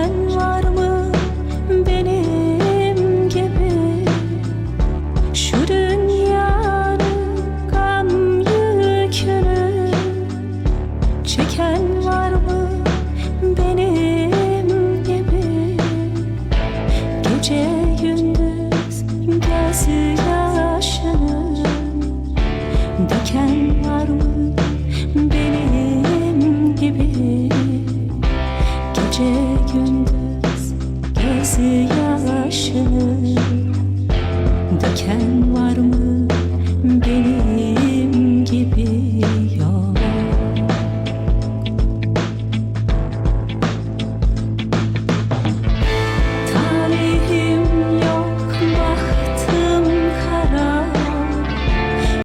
bilen var mı benim gibi? Şu dünyanın gam yükünü Çeken var mı benim gibi? Gece gündüz göz yaşını Döken var mı The döken